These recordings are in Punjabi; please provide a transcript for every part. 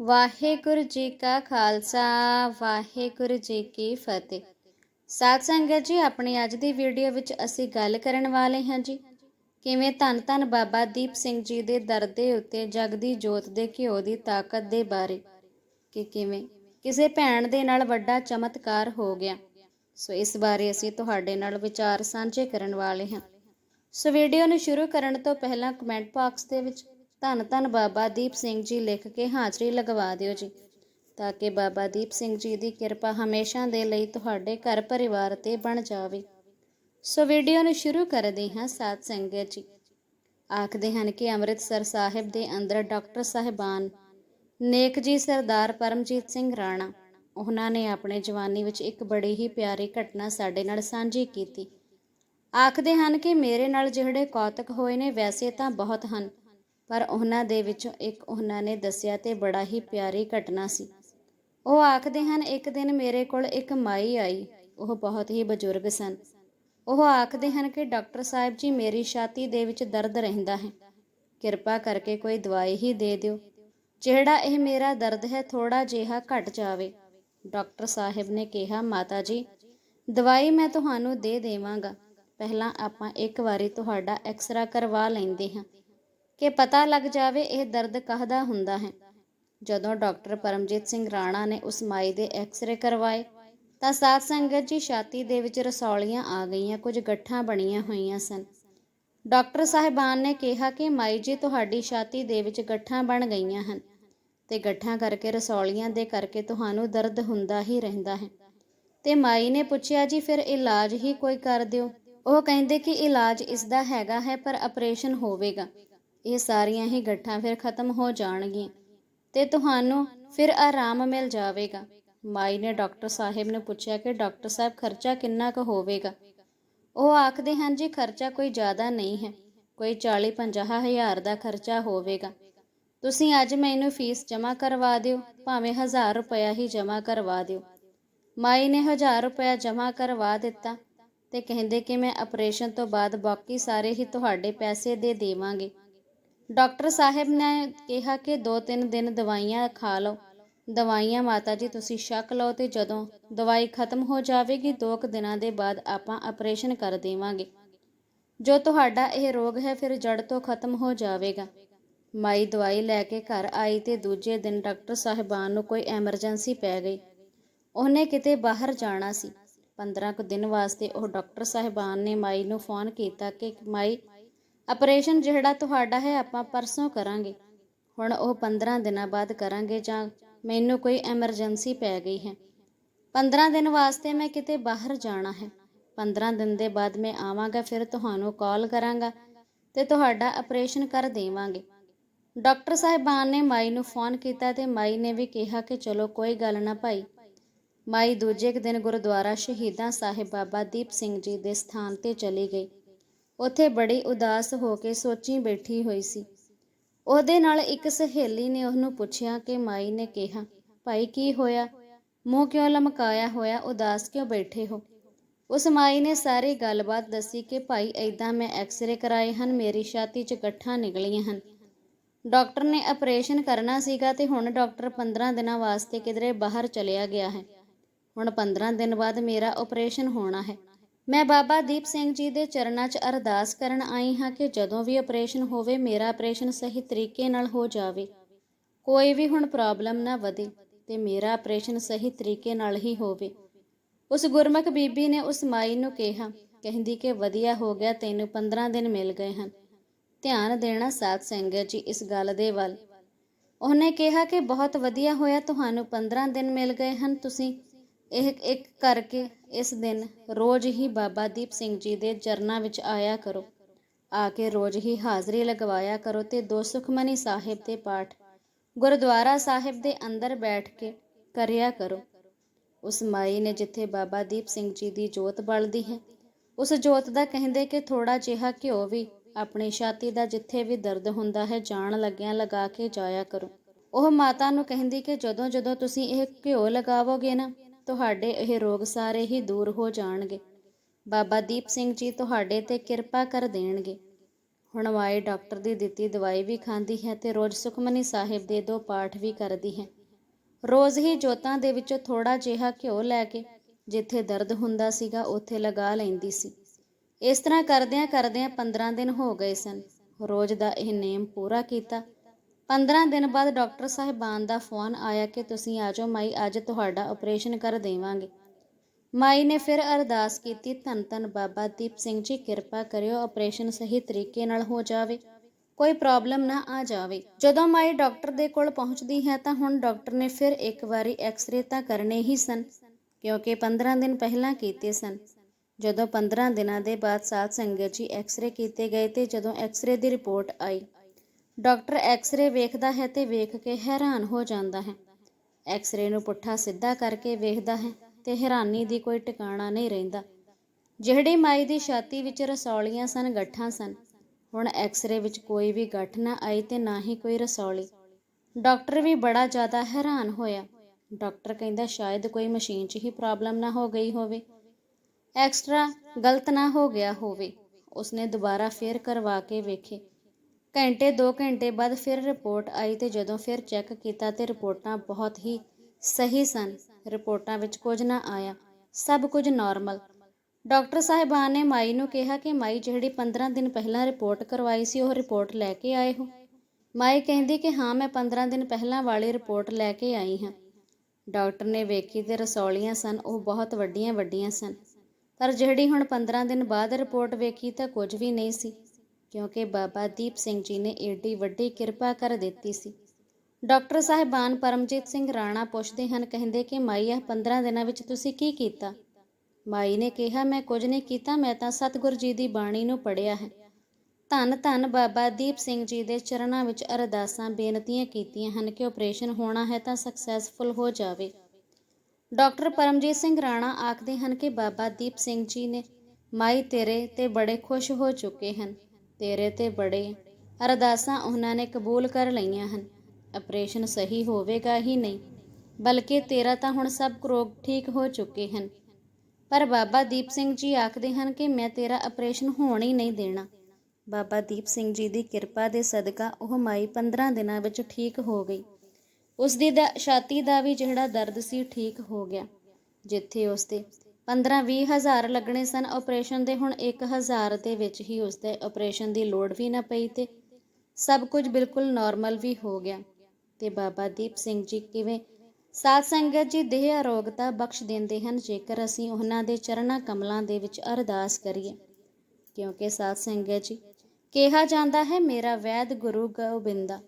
ਵਾਹਿਗੁਰੂ ਜੀ ਕਾ ਖਾਲਸਾ, ਵਾਹਿਗੁਰੂ ਜੀ ਕੀ ਫਤਿਹ। ਸਾਧ ਸੰਗਤ ਜੀ, ਆਪਣੀ ਅੱਜ ਦੀ ਵੀਡੀਓ ਵਿੱਚ ਅਸੀਂ ਗੱਲ ਕਰਨ ਵਾਲੇ ਹਾਂ ਜੀ। ਕਿਵੇਂ ਧੰਨ ਧੰਨ ਬਾਬਾ ਦੀਪ ਸਿੰਘ ਜੀ ਦੇ ਦਰ ਦੇ ਉੱਤੇ ਜਗਦੀ ਜੋਤ ਦੇ ਘਿਓ ਦੀ ਤਾਕਤ ਦੇ ਬਾਰੇ ਕਿ ਕਿਵੇਂ ਕਿਸੇ ਭੈਣ ਦੇ ਨਾਲ ਵੱਡਾ ਚਮਤਕਾਰ ਹੋ ਗਿਆ। ਸੋ ਇਸ ਬਾਰੇ ਅਸੀਂ ਤੁਹਾਡੇ ਨਾਲ ਵਿਚਾਰ ਸਾਂਝੇ ਕਰਨ ਵਾਲੇ ਹਾਂ। ਸੋ ਵੀਡੀਓ ਨੂੰ ਸ਼ੁਰੂ ਕਰਨ ਤੋਂ ਪਹਿਲਾਂ ਕਮੈਂਟ ਬਾਕਸ ਦੇ ਵਿੱਚ ਧੰਨ ਧੰਨ ਬਾਬਾ ਦੀਪ ਸਿੰਘ ਜੀ ਲਿਖ ਕੇ ਹਾਜ਼ਰੀ ਲਗਵਾ ਦਿਓ ਜੀ। ਤਾਂ ਕਿ ਬਾਬਾ ਦੀਪ ਸਿੰਘ ਜੀ ਦੀ ਕਿਰਪਾ ਹਮੇਸ਼ਾ ਦੇ ਲਈ ਤੁਹਾਡੇ ਘਰ ਪਰਿਵਾਰ ਤੇ ਬਣ ਜਾਵੇ। ਸੋ ਵੀਡੀਓ ਨੂੰ ਸ਼ੁਰੂ ਕਰਦੇ ਹਾਂ ਸਾਧ ਸੰਗਤ ਜੀ। ਆਖਦੇ ਹਨ ਕਿ ਅੰਮ੍ਰਿਤਸਰ ਸਾਹਿਬ ਦੇ ਅੰਦਰ ਡਾਕਟਰ ਸਾਹਿਬਾਨ ਨੇਕ ਜੀ ਸਰਦਾਰ ਪਰਮਜੀਤ ਸਿੰਘ ਰਾਣਾ, ਉਹਨਾਂ ਨੇ ਆਪਣੇ ਜਵਾਨੀ ਵਿੱਚ ਇੱਕ ਬੜੀ ਹੀ ਪਿਆਰੀ ਘਟਨਾ ਸਾਡੇ ਨਾਲ ਸਾਂਝੀ ਕੀਤੀ। ਆਖਦੇ ਹਨ ਕਿ ਮੇਰੇ ਨਾਲ ਜਿਹੜੇ ਕੌਤਕ ਹੋਏ ਨੇ, ਵੈਸੇ ਤਾਂ ਬਹੁਤ ਹਨ ਪਰ ਉਹਨਾਂ ਦੇ ਵਿੱਚੋਂ ਇੱਕ ਉਹਨਾਂ ਨੇ ਦੱਸਿਆ ਤੇ ਬੜਾ ਹੀ ਪਿਆਰੀ ਘਟਨਾ ਸੀ। ਉਹ ਆਖਦੇ ਹਨ, ਇੱਕ ਦਿਨ ਮੇਰੇ ਕੋਲ ਇੱਕ ਮਾਈ ਆਈ, ਉਹ ਬਹੁਤ ਹੀ ਬਜ਼ੁਰਗ ਸਨ। ਉਹ ਆਖਦੇ ਹਨ ਕਿ ਡਾਕਟਰ ਸਾਹਿਬ ਜੀ, ਮੇਰੀ ਛਾਤੀ ਦੇ ਵਿੱਚ ਦਰਦ ਰਹਿੰਦਾ ਹੈ। ਕਿਰਪਾ ਕਰਕੇ ਕੋਈ ਦਵਾਈ ਹੀ ਦੇ ਦਿਓ। ਜਿਹੜਾ ਇਹ ਮੇਰਾ ਦਰਦ ਹੈ ਥੋੜਾ ਜਿਹਾ ਘਟ ਜਾਵੇ। ਡਾਕਟਰ ਸਾਹਿਬ ਨੇ ਕਿਹਾ, ਮਾਤਾ ਜੀ, ਦਵਾਈ ਮੈਂ ਤੁਹਾਨੂੰ ਦੇ ਦੇਵਾਂਗਾ। ਪਹਿਲਾਂ ਆਪਾਂ ਇੱਕ ਵਾਰੀ ਤੁਹਾਡਾ ਐਕਸਰਾ ਕਰਵਾ ਲੈਂਦੇ ਹਾਂ। ਕਿ ਪਤਾ ਲੱਗ ਜਾਵੇ ਇਹ ਦਰਦ ਕਾਹਦਾ ਹੁੰਦਾ ਹੈ। ਜਦੋਂ ਡਾਕਟਰ ਪਰਮਜੀਤ ਸਿੰਘ ਰਾਣਾ ਨੇ ਉਸ ਮਾਈ ਦੇ ਐਕਸਰੇ ਕਰਵਾਏ, ਤਾਂ ਸਾਧ ਸੰਗਤ ਜੀ ਛਾਤੀ ਦੇ ਵਿੱਚ ਰਸੌਲੀਆਂ ਆ ਗਈਆਂ, ਕੁਝ ਗੱਠਾਂ ਬਣੀਆਂ ਹੋਈਆਂ ਸਨ। ਡਾਕਟਰ ਸਾਹਿਬਾਨ ਨੇ ਕਿਹਾ ਕਿ ਮਾਈ ਜੀ, ਤੁਹਾਡੀ ਛਾਤੀ ਦੇ ਵਿੱਚ ਗੱਠਾਂ ਬਣ ਗਈਆਂ ਹਨ ਤੇ ਗੱਠਾਂ ਕਰਕੇ ਰਸੌਲੀਆਂ ਦੇ ਕਰਕੇ ਤੁਹਾਨੂੰ ਦਰਦ ਹੁੰਦਾ ਹੀ ਰਹਿੰਦਾ ਹੈ। ਤੇ ਮਾਈ ਨੇ ਪੁੱਛਿਆ, ਜੀ, ਫਿਰ ਇਲਾਜ ਹੀ ਕੋਈ ਕਰ ਦਿਓ? ਉਹ ਕਹਿੰਦੇ ਕਿ ਇਲਾਜ ਇਸ ਦਾ ਹੈਗਾ ਹੈ, ਪਰ ਆਪਰੇਸ਼ਨ ਹੋਵੇਗਾ। ਇਹ ਸਾਰੀਆਂ ਹੀ ਗੱਠਾਂ ਫਿਰ ਖਤਮ ਹੋ ਜਾਣਗੀਆਂ ਤੇ ਤੁਹਾਨੂੰ ਫਿਰ ਆਰਾਮ ਮਿਲ ਜਾਵੇਗਾ। ਮਾਈ ਨੇ ਡਾਕਟਰ ਸਾਹਿਬ ਨੂੰ ਪੁੱਛਿਆ ਕਿ ਡਾਕਟਰ ਸਾਹਿਬ, ਖਰਚਾ ਕਿੰਨਾ ਕੁ ਹੋਵੇਗਾ? ਉਹ ਆਖਦੇ ਹਨ, ਜੀ, ਖਰਚਾ ਕੋਈ ਜ਼ਿਆਦਾ ਨਹੀਂ ਹੈ। ਕੋਈ 40-50 ਹਜ਼ਾਰ ਦਾ ਖਰਚਾ ਹੋਵੇਗਾ। ਤੁਸੀਂ ਅੱਜ ਮੈਨੂੰ ਫੀਸ ਜਮ੍ਹਾਂ ਕਰਵਾ ਦਿਓ, ਭਾਵੇਂ 1000 ਰੁਪਇਆ ਹੀ ਜਮ੍ਹਾਂ ਕਰਵਾ ਦਿਓ। ਮਾਈ ਨੇ 1000 ਰੁਪਇਆ ਜਮ੍ਹਾਂ ਕਰਵਾ ਦਿੱਤਾ ਤੇ ਕਹਿੰਦੇ ਕਿ ਮੈਂ ਆਪਰੇਸ਼ਨ ਤੋਂ ਬਾਅਦ ਬਾਕੀ ਸਾਰੇ ਹੀ ਤੁਹਾਡੇ ਪੈਸੇ ਦੇ ਦੇਵਾਂਗੇ। ਡਾਕਟਰ ਸਾਹਿਬ ਨੇ ਕਿਹਾ ਕਿ 2-3 ਦਿਨ ਦਵਾਈਆਂ ਖਾ ਲਓ। ਦਵਾਈਆਂ ਮਾਤਾ ਜੀ, ਤੁਸੀਂ ਛਕ ਲਓ ਤੇ ਜਦੋਂ ਦਵਾਈ ਖਤਮ ਹੋ ਜਾਵੇਗੀ 2 ਕੁ ਦਿਨਾਂ ਦੇ ਬਾਅਦ ਆਪਾਂ ਆਪਰੇਸ਼ਨ ਕਰ ਦੇਵਾਂਗੇ। ਜੋ ਤੁਹਾਡਾ ਇਹ ਰੋਗ ਹੈ, ਫਿਰ ਜੜ ਤੋਂ ਖਤਮ ਹੋ ਜਾਵੇਗਾ। ਮਾਈ ਦਵਾਈ ਲੈ ਕੇ ਘਰ ਆਈ ਤੇ ਦੂਜੇ ਦਿਨ ਡਾਕਟਰ ਸਾਹਿਬਾਨ ਨੂੰ ਕੋਈ ਐਮਰਜੈਂਸੀ ਪੈ ਗਈ। ਉਹਨੇ ਕਿਤੇ ਬਾਹਰ ਜਾਣਾ ਸੀ। 15 ਕੁ ਦਿਨ ਵਾਸਤੇ ਉਹ ਡਾਕਟਰ ਸਾਹਿਬਾਨ ਨੇ ਮਾਈ ਨੂੰ ਫੋਨ ਕੀਤਾ ਕਿ ਮਾਈ ਆਪਰੇਸ਼ਨ ਜਿਹੜਾ ਤੁਹਾਡਾ ਹੈ, ਆਪਾਂ ਪਰਸੋਂ ਕਰਾਂਗੇ। ਹੁਣ ਉਹ 15 ਦਿਨਾਂ ਬਾਅਦ ਕਰਾਂਗੇ ਜਾਂ ਮੈਨੂੰ ਕੋਈ ਐਮਰਜੈਂਸੀ ਪੈ ਗਈ ਹੈ। 15 ਦਿਨ ਵਾਸਤੇ ਮੈਂ ਕਿਤੇ ਬਾਹਰ ਜਾਣਾ ਹੈ। 15 ਦਿਨ ਦੇ ਬਾਅਦ ਮੈਂ ਆਵਾਂਗਾ, ਫਿਰ ਤੁਹਾਨੂੰ ਕਾਲ ਕਰਾਂਗਾ ਤੇ ਤੁਹਾਡਾ ਆਪਰੇਸ਼ਨ ਕਰ ਦੇਵਾਂਗੇ। ਡਾਕਟਰ ਸਾਹਿਬਾਨ ਨੇ ਮਾਈ ਨੂੰ ਫੋਨ ਕੀਤਾ ਤੇ ਮਾਈ ਨੇ ਵੀ ਕਿਹਾ ਕਿ ਚਲੋ ਕੋਈ ਗੱਲ ਨਾ ਭਾਈ। ਮਾਈ ਦੂਜੇ ਕੁ ਦਿਨ ਗੁਰਦੁਆਰਾ ਸ਼ਹੀਦਾਂ ਸਾਹਿਬ ਬਾਬਾ ਦੀਪ ਸਿੰਘ ਜੀ ਦੇ ਸਥਾਨ ਤੇ ਚਲੀ ਗਈ। ਉੱਥੇ ਬੜੀ ਉਦਾਸ ਹੋ ਕੇ ਸੋਚੀ ਬੈਠੀ ਹੋਈ ਸੀ। ਉਹਦੇ ਨਾਲ ਇੱਕ ਸਹੇਲੀ ਨੇ ਉਹਨੂੰ ਪੁੱਛਿਆ ਕਿ ਮਾਈ ਨੇ ਕਿਹਾ, ਭਾਈ, ਕੀ ਹੋਇਆ? ਮੂੰਹ ਕਿਉਂ ਲਮਕਾਇਆ ਹੋਇਆ? ਉਦਾਸ ਕਿਉਂ ਬੈਠੇ ਹੋ? ਉਸ ਮਾਈ ਨੇ ਸਾਰੀ ਗੱਲਬਾਤ ਦੱਸੀ ਕਿ, ਭਾਈ ਐਦਾਂ ਮੈਂ ਐਕਸ-ਰੇ ਕਰਾਏ ਹਨ, ਮੇਰੀ ਛਾਤੀ 'ਚ ਗੱਠਾਂ ਨਿਕਲੀਆਂ ਹਨ। ਡਾਕਟਰ ਨੇ ਆਪਰੇਸ਼ਨ ਕਰਨਾ ਸੀਗਾ ਤੇ ਹੁਣ ਡਾਕਟਰ 15 ਦਿਨਾਂ ਵਾਸਤੇ ਕਿਧਰੇ ਬਾਹਰ ਚਲਿਆ ਗਿਆ ਹੈ। ਹੁਣ 15 ਦਿਨ ਬਾਅਦ ਮੇਰਾ ਆਪਰੇਸ਼ਨ ਹੋਣਾ ਹੈ। ਮੈਂ ਬਾਬਾ ਦੀਪ ਸਿੰਘ ਜੀ ਦੇ ਚਰਨਾਂ 'ਚ ਅਰਦਾਸ ਕਰਨ ਆਈ ਹਾਂ ਕਿ ਜਦੋਂ ਵੀ ਆਪਰੇਸ਼ਨ ਹੋਵੇ, ਮੇਰਾ ਆਪਰੇਸ਼ਨ ਸਹੀ ਤਰੀਕੇ ਨਾਲ ਹੋ ਜਾਵੇ। ਕੋਈ ਵੀ ਹੁਣ ਪ੍ਰੋਬਲਮ ਨਾ ਵਧੇ ਤੇ ਮੇਰਾ ਆਪਰੇਸ਼ਨ ਸਹੀ ਤਰੀਕੇ ਨਾਲ ਹੀ ਹੋਵੇ। ਉਸ ਗੁਰਮੁਖ ਬੀਬੀ ਨੇ ਉਸ ਮਾਈ ਨੂੰ ਕਿਹਾ, ਕਹਿੰਦੀ ਕਿ ਵਧੀਆ ਹੋ ਗਿਆ, ਤੈਨੂੰ 15 ਦਿਨ ਮਿਲ ਗਏ ਹਨ। ਧਿਆਨ ਦੇਣਾ ਸਾਧ ਸੰਗਤ ਜੀ ਇਸ ਗੱਲ ਦੇ ਵੱਲ। ਉਹਨੇ ਕਿਹਾ ਕਿ ਬਹੁਤ ਵਧੀਆ ਹੋਇਆ, ਤੁਹਾਨੂੰ 15 ਦਿਨ ਮਿਲ ਗਏ ਹਨ ਤੁਸੀਂ। ਇਹ ਇੱਕ ਕਰਕੇ ਇਸ ਦਿਨ ਰੋਜ਼ ਹੀ ਬਾਬਾ ਦੀਪ ਸਿੰਘ ਜੀ ਦੇ ਚਰਨਾਂ ਵਿੱਚ ਆਇਆ ਕਰੋ। ਆ ਕੇ ਰੋਜ਼ ਹੀ ਹਾਜ਼ਰੀ ਲਗਵਾਇਆ ਕਰੋ ਤੇ ਦੋ ਸੁਖਮਨੀ ਸਾਹਿਬ ਦੇ ਪਾਠ ਗੁਰਦੁਆਰਾ ਸਾਹਿਬ ਦੇ ਅੰਦਰ ਬੈਠ ਕੇ ਕਰਿਆ ਕਰੋ। ਉਸ ਮਾਈ ਨੇ ਜਿੱਥੇ ਬਾਬਾ ਦੀਪ ਸਿੰਘ ਜੀ ਦੀ ਜੋਤ ਬਲਦੀ ਹੈ, ਉਸ ਜੋਤ ਦਾ ਕਹਿੰਦੇ ਕਿ ਥੋੜਾ ਜਿਹਾ ਘਿਓ ਵੀ ਆਪਣੀ ਛਾਤੀ ਦਾ ਜਿੱਥੇ ਵੀ ਦਰਦ ਹੁੰਦਾ ਹੈ ਜਾਣ ਲੱਗਿਆਂ ਲਗਾ ਕੇ ਜਾਇਆ ਕਰੋ। ਉਹ ਮਾਤਾ ਨੂੰ ਕਹਿੰਦੀ ਕਿ ਜਦੋਂ ਜਦੋਂ ਤੁਸੀਂ ਇਹ ਘਿਓ ਲਗਾਵੋਗੇ ਨਾ ਤੁਹਾਡੇ ਇਹ ਰੋਗ ਸਾਰੇ ਹੀ ਦੂਰ ਹੋ ਜਾਣਗੇ। ਬਾਬਾ ਦੀਪ ਸਿੰਘ ਜੀ ਤੁਹਾਡੇ ਤੇ ਕਿਰਪਾ ਕਰ ਦੇਣਗੇ। ਹੁਣ ਮਾਈ ਡਾਕਟਰ ਦੀ ਦਿੱਤੀ ਦਵਾਈ ਵੀ ਖਾਂਦੀ ਹੈ ਤੇ ਰੋਜ਼ ਸੁਖਮਨੀ ਸਾਹਿਬ ਦੇ ਦੋ ਪਾਠ ਵੀ ਕਰਦੀ ਹੈ। ਰੋਜ਼ ਹੀ ਜੋਤਾਂ ਦੇ ਵਿੱਚੋਂ ਥੋੜਾ ਜਿਹਾ ਘਿਓ ਲੈ ਕੇ ਜਿੱਥੇ ਦਰਦ ਹੁੰਦਾ ਸੀਗਾ ਉੱਥੇ ਲਗਾ ਲੈਂਦੀ ਸੀ। ਇਸ ਤਰ੍ਹਾਂ ਕਰਦਿਆਂ ਕਰਦਿਆਂ 15 ਦਿਨ ਹੋ ਗਏ ਸਨ। ਰੋਜ਼ ਦਾ ਇਹ ਨੇਮ ਪੂਰਾ ਕੀਤਾ 15 ਦਿਨ ਬਾਅਦ ਡਾਕਟਰ ਸਾਹਿਬਾਨ ਦਾ ਫੋਨ ਆਇਆ ਕਿ ਤੁਸੀਂ ਆ ਜਾਓ, ਮਾਈ, ਅੱਜ ਤੁਹਾਡਾ ਆਪਰੇਸ਼ਨ ਕਰ ਦੇਵਾਂਗੇ। ਮਾਈ ਨੇ ਫਿਰ ਅਰਦਾਸ ਕੀਤੀ, ਧੰਨ ਧੰਨ ਬਾਬਾ ਦੀਪ ਸਿੰਘ ਜੀ, ਕਿਰਪਾ ਕਰਿਓ ਆਪਰੇਸ਼ਨ ਸਹੀ ਤਰੀਕੇ ਨਾਲ ਹੋ ਜਾਵੇ, ਕੋਈ ਪ੍ਰੋਬਲਮ ਨਾ ਆ ਜਾਵੇ। ਜਦੋਂ ਮਾਈ ਡਾਕਟਰ ਦੇ ਕੋਲ ਪਹੁੰਚਦੀ ਹੈ ਤਾਂ ਹੁਣ ਡਾਕਟਰ ਨੇ ਫਿਰ ਇੱਕ ਵਾਰੀ ਐਕਸ-ਰੇ ਤਾਂ ਕਰਨੇ ਹੀ ਸਨ, ਕਿਉਂਕਿ 15 ਦਿਨ ਪਹਿਲਾਂ ਕੀਤੇ ਸਨ। ਜਦੋਂ 15 ਦਿਨਾਂ ਦੇ ਬਾਅਦ ਸਾਧ ਸੰਗਤ ਜੀ ਐਕਸ-ਰੇ ਕੀਤੇ ਗਏ ਤੇ ਜਦੋਂ ਐਕਸ-ਰੇ ਦੀ ਰਿਪੋਰਟ ਆਈ ਡਾਕਟਰ ਐਕਸ-ਰੇ ਵੇਖਦਾ ਹੈ ਤੇ ਵੇਖ ਕੇ ਹੈਰਾਨ ਹੋ ਜਾਂਦਾ ਹੈ। ਐਕਸ-ਰੇ ਨੂੰ ਪੁੱਠਾ ਸਿੱਧਾ ਕਰਕੇ ਵੇਖਦਾ ਹੈ ਤੇ ਹੈਰਾਨੀ ਦੀ ਕੋਈ ਟਿਕਾਣਾ ਨਹੀਂ ਰਹਿੰਦਾ। ਜਿਹੜੀ ਮਾਈ ਦੀ ਛਾਤੀ ਵਿੱਚ ਰਸੌਲੀਆਂ ਸਨ, ਗੱਠਾਂ ਸਨ। ਹੁਣ ਐਕਸ-ਰੇ ਵਿੱਚ ਕੋਈ ਵੀ ਗੱਠ ਨਾ ਆਈ ਤੇ ਨਾ ਹੀ ਕੋਈ ਰਸੌਲੀ। ਡਾਕਟਰ ਵੀ ਬੜਾ ਜ਼ਿਆਦਾ ਹੈਰਾਨ ਹੋਇਆ। ਡਾਕਟਰ ਕਹਿੰਦਾ ਸ਼ਾਇਦ ਕੋਈ ਮਸ਼ੀਨ 'ਚ ਹੀ ਪ੍ਰੋਬਲਮ ਨਾ ਹੋ ਗਈ ਹੋਵੇ। ਐਕਸਟਰਾ ਗਲਤ ਨਾ ਹੋ ਗਿਆ ਹੋਵੇ। ਉਸਨੇ ਦੁਬਾਰਾ ਫੇਰ ਕਰਵਾ ਕੇ ਵੇਖੇ। ਘੰਟੇ 2 ਘੰਟੇ ਬਾਅਦ ਫਿਰ ਰਿਪੋਰਟ ਆਈ ਤੇ ਜਦੋਂ ਫਿਰ ਚੈੱਕ ਕੀਤਾ ਤੇ ਰਿਪੋਰਟਾਂ ਬਹੁਤ ਹੀ ਸਹੀ ਸਨ। ਰਿਪੋਰਟਾਂ ਵਿੱਚ ਕੁਝ ਨਾ ਆਇਆ। ਸਭ ਕੁਝ ਨਾਰਮਲ। ਡਾਕਟਰ ਸਾਹਿਬਾਨ ਨੇ ਮਾਈ ਨੂੰ ਕਿਹਾ ਕਿ ਮਾਈ, ਜਿਹੜੀ 15 ਦਿਨ ਪਹਿਲਾਂ ਰਿਪੋਰਟ ਕਰਵਾਈ ਸੀ, ਉਹ ਰਿਪੋਰਟ ਲੈ ਕੇ ਆਏ ਹੋ। ਮਾਈ ਕਹਿੰਦੀ ਕਿ ਹਾਂ, ਮੈਂ 15 ਦਿਨ ਪਹਿਲਾਂ ਵਾਲੀ ਰਿਪੋਰਟ ਲੈ ਕੇ ਆਈ ਹਾਂ। ਡਾਕਟਰ ਨੇ ਵੇਖੀ ਤੇ ਰਸੌਲੀਆਂ ਸਨ, ਉਹ ਬਹੁਤ ਵੱਡੀਆਂ ਵੱਡੀਆਂ ਸਨ। ਪਰ ਜਿਹੜੀ ਹੁਣ 15 ਦਿਨ ਬਾਅਦ ਰਿਪੋਰਟ ਵੇਖੀ ਤਾਂ ਕੁਝ ਵੀ ਨਹੀਂ ਸੀ। ਕਿਉਂਕਿ ਬਾਬਾ ਦੀਪ ਸਿੰਘ ਜੀ ਨੇ ਏਡੀ ਵੱਡੀ ਕਿਰਪਾ ਕਰ ਦਿੱਤੀ ਸੀ। ਡਾਕਟਰ ਸਾਹਿਬਾਨ ਪਰਮਜੀਤ ਸਿੰਘ ਰਾਣਾ ਪੁੱਛਦੇ ਹਨ, ਕਹਿੰਦੇ ਕਿ ਮਾਈ ਇਹ 15 ਦਿਨਾਂ ਵਿੱਚ ਤੁਸੀਂ ਕੀ ਕੀਤਾ? ਮਾਈ ਨੇ ਕਿਹਾ, ਮੈਂ ਕੁਝ ਨਹੀਂ ਕੀਤਾ, ਮੈਂ ਤਾਂ ਸਤਿਗੁਰ ਜੀ ਦੀ ਬਾਣੀ ਨੂੰ ਪੜ੍ਹਿਆ ਹੈ। ਧੰਨ ਧੰਨ ਬਾਬਾ ਦੀਪ ਸਿੰਘ ਜੀ ਦੇ ਚਰਨਾਂ ਵਿੱਚ ਅਰਦਾਸਾਂ, ਬੇਨਤੀਆਂ ਕੀਤੀਆਂ ਹਨ ਕਿ ਆਪਰੇਸ਼ਨ ਹੋਣਾ ਹੈ ਤਾਂ ਸਕਸੈਸਫੁਲ ਹੋ ਜਾਵੇ। ਡਾਕਟਰ ਪਰਮਜੀਤ ਸਿੰਘ ਰਾਣਾ ਆਖਦੇ ਹਨ ਕਿ ਬਾਬਾ ਦੀਪ ਸਿੰਘ ਜੀ ਨੇ ਮਾਈ ਤੇਰੇ ਤੇ ਬੜੇ ਖੁਸ਼ ਹੋ ਚੁੱਕੇ ਹਨ। ਤੇਰੇ ਤੇ ਬੜੇ। ਅਰਦਾਸਾਂ ਉਹਨਾਂ ਨੇ ਕਬੂਲ ਕਰ ਲਈਆਂ ਹਨ। ਆਪਰੇਸ਼ਨ ਸਹੀ ਹੋਵੇਗਾ ਹੀ ਨਹੀਂ। ਬਲਕਿ ਤੇਰਾ ਤਾਂ ਹੁਣ ਸਭ ਰੋਗ ਠੀਕ ਹੋ ਚੁੱਕੇ ਹਨ। ਪਰ ਬਾਬਾ ਦੀਪ ਸਿੰਘ ਜੀ ਆਖਦੇ ਹਨ ਕਿ ਮੈਂ ਤੇਰਾ ਆਪਰੇਸ਼ਨ ਹੋਣ ਹੀ ਨਹੀਂ ਦੇਣਾ। ਬਾਬਾ ਦੀਪ ਸਿੰਘ ਜੀ ਦੀ ਕਿਰਪਾ ਦੇ ਸਦਕਾ ਉਹ ਮਾਈ 15 ਦਿਨਾਂ ਵਿੱਚ ਠੀਕ ਹੋ ਗਈ। ਉਸ ਦੀ ਦਾ ਛਾਤੀ ਦਾ ਵੀ ਜਿਹੜਾ ਦਰਦ ਸੀ ਠੀਕ ਹੋ ਗਿਆ। ਜਿੱਥੇ ਉਸ ਦੇ 15-20 ਹਜ਼ਾਰ ਲੱਗਣੇ ਸਨ ਆਪਰੇਸ਼ਨ ਦੇ, ਹੁਣ 1000 ਦੇ ਵਿੱਚ ਹੀ ਉਸ ਦੇ ਆਪਰੇਸ਼ਨ ਦੀ ਲੋੜ ਵੀ ਨਾ ਪਈ ਤੇ ਸਭ ਕੁਝ ਬਿਲਕੁਲ ਨਾਰਮਲ ਵੀ ਹੋ ਗਿਆ। ਤੇ ਬਾਬਾ ਦੀਪ ਸਿੰਘ ਜੀ ਕਿਵੇਂ? ਸਾਧ ਸੰਗਤ ਜੀ, ਦੇਹ ਅਰੋਗਤਾ ਬਖਸ਼ ਦਿੰਦੇ ਹਨ, ਜੇਕਰ ਅਸੀਂ ਉਹਨਾਂ ਦੇ ਚਰਨਾਂ ਕਮਲਾਂ ਦੇ ਵਿੱਚ ਅਰਦਾਸ ਕਰੀਏ। ਕਿਉਂਕਿ ਸਾਧ ਸੰਗਤ ਜੀ, ਕਿਹਾ ਜਾਂਦਾ ਹੈ, ਮੇਰਾ ਵੈਦ ਗੁਰੂ ਗੋਬਿੰਦਾ,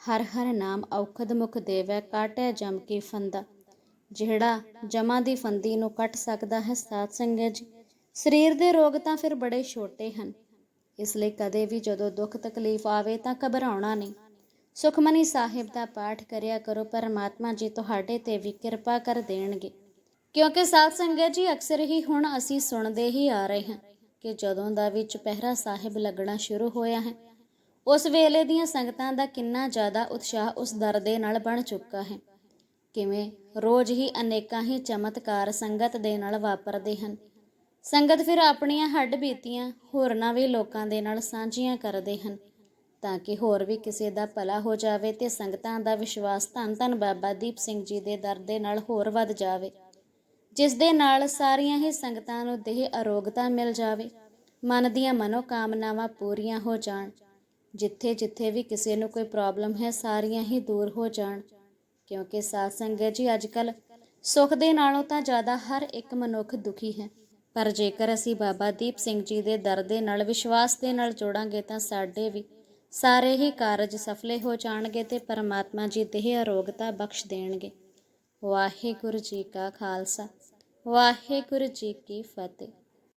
ਹਰ ਹਰ ਨਾਮ ਔਖਦ ਮੁਖ ਦੇਵੈ, ਕਾਟੈ ਜਮ ਕੀ ਫੰਦਾ। ਜਿਹੜਾ ਜਮਾਂ ਦੀ ਫੰਦੀ ਨੂੰ ਕੱਟ ਸਕਦਾ ਹੈ ਸਾਧ ਸੰਗਤ ਜੀ। ਸਰੀਰ ਦੇ ਰੋਗ ਤਾਂ ਫਿਰ ਬੜੇ ਛੋਟੇ ਹਨ। ਇਸ ਲਈ ਕਦੇ ਵੀ ਜਦੋਂ ਦੁੱਖ ਤਕਲੀਫ ਆਵੇ ਤਾਂ ਘਬਰਾਉਣਾ ਨਹੀਂ। ਸੁਖਮਨੀ ਸਾਹਿਬ ਦਾ ਪਾਠ ਕਰਿਆ ਕਰੋ, ਪਰਮਾਤਮਾ ਜੀ ਤੁਹਾਡੇ ਤੇ ਵੀ ਕਿਰਪਾ ਕਰ ਦੇਣਗੇ। ਕਿਉਂਕਿ ਸਾਧ ਸੰਗਤ ਜੀ, ਅਕਸਰ ਹੀ ਹੁਣ ਅਸੀਂ ਸੁਣਦੇ ਹੀ ਆ ਰਹੇ ਹਾਂ ਕਿ ਜਦੋਂ ਦਾ ਵੀ ਚੁਪਹਿਰਾ ਸਾਹਿਬ ਲੱਗਣਾ ਸ਼ੁਰੂ ਹੋਇਆ ਹੈ, ਉਸ ਵੇਲੇ ਦੀਆਂ ਸੰਗਤਾਂ ਦਾ ਕਿੰਨਾ ਜ਼ਿਆਦਾ ਉਤਸ਼ਾਹ ਉਸ ਦਰ ਦੇ ਨਾਲ ਬਣ ਚੁੱਕਾ ਹੈ। ਕਿਵੇਂ? ਰੋਜ਼ ਹੀ ਅਨੇਕਾਂ ਹੀ ਚਮਤਕਾਰ ਸੰਗਤ ਦੇ ਨਾਲ ਵਾਪਰਦੇ ਹਨ। ਸੰਗਤ ਫਿਰ ਆਪਣੀਆਂ ਹੱਡ ਬੀਤੀਆਂ, ਹੋਰਨਾਂ ਵੀ ਲੋਕਾਂ ਦੇ ਨਾਲ ਸਾਂਝੀਆਂ ਕਰਦੇ ਹਨ। ਤਾਂ ਕਿ ਹੋਰ ਵੀ ਕਿਸੇ ਦਾ ਭਲਾ ਹੋ ਜਾਵੇ ਤੇ ਸੰਗਤਾਂ ਦਾ ਵਿਸ਼ਵਾਸ ਧੰਨ ਧੰਨ ਬਾਬਾ ਦੀਪ ਸਿੰਘ ਜੀ ਦੇ ਦਰ ਦੇ ਨਾਲ ਹੋਰ ਵੱਧ ਜਾਵੇ। ਜਿਸ ਦੇ ਨਾਲ ਸਾਰੀਆਂ ਹੀ ਸੰਗਤਾਂ ਨੂੰ ਦੇਹ ਅਰੋਗਤਾ ਮਿਲ ਜਾਵੇ, ਮਨ ਦੀਆਂ ਮਨੋਕਾਮਨਾਵਾਂ ਪੂਰੀਆਂ ਹੋ ਜਾਣ ਜਿੱਥੇ ਜਿੱਥੇ ਵੀ ਕਿਸੇ ਨੂੰ ਕੋਈ ਪ੍ਰੋਬਲਮ ਹੈ, ਸਾਰੀਆਂ ਹੀ ਦੂਰ ਹੋ ਜਾਣ। ਕਿਉਂਕਿ ਸਾਧ ਸੰਗਤ ਜੀ ਅੱਜ ਅੱਜਕੱਲ ਸੁੱਖ ਦੇ ਨਾਲੋਂ ਤਾਂ ਜ਼ਿਆਦਾ ਹਰ ਇੱਕ ਮਨੁੱਖ ਦੁਖੀ ਹੈ। ਪਰ ਜੇਕਰ ਅਸੀਂ ਬਾਬਾ ਦੀਪ ਸਿੰਘ ਜੀ ਦੇ ਦਰ ਦੇ ਨਾਲ, ਵਿਸ਼ਵਾਸ ਦੇ ਨਾਲ ਜੋੜਾਂਗੇ ਤਾਂ ਸਾਡੇ ਵੀ ਸਾਰੇ ਹੀ ਕਾਰਜ ਸਫਲੇ ਹੋ ਜਾਣਗੇ ਤੇ ਪਰਮਾਤਮਾ ਜੀ ਦੇਹ ਅਰੋਗਤਾ ਬਖਸ਼ ਦੇਣਗੇ। ਵਾਹਿਗੁਰੂ ਜੀ ਕਾ ਖਾਲਸਾ, ਵਾਹਿਗੁਰੂ ਜੀ ਕੀ ਫਤਿਹ।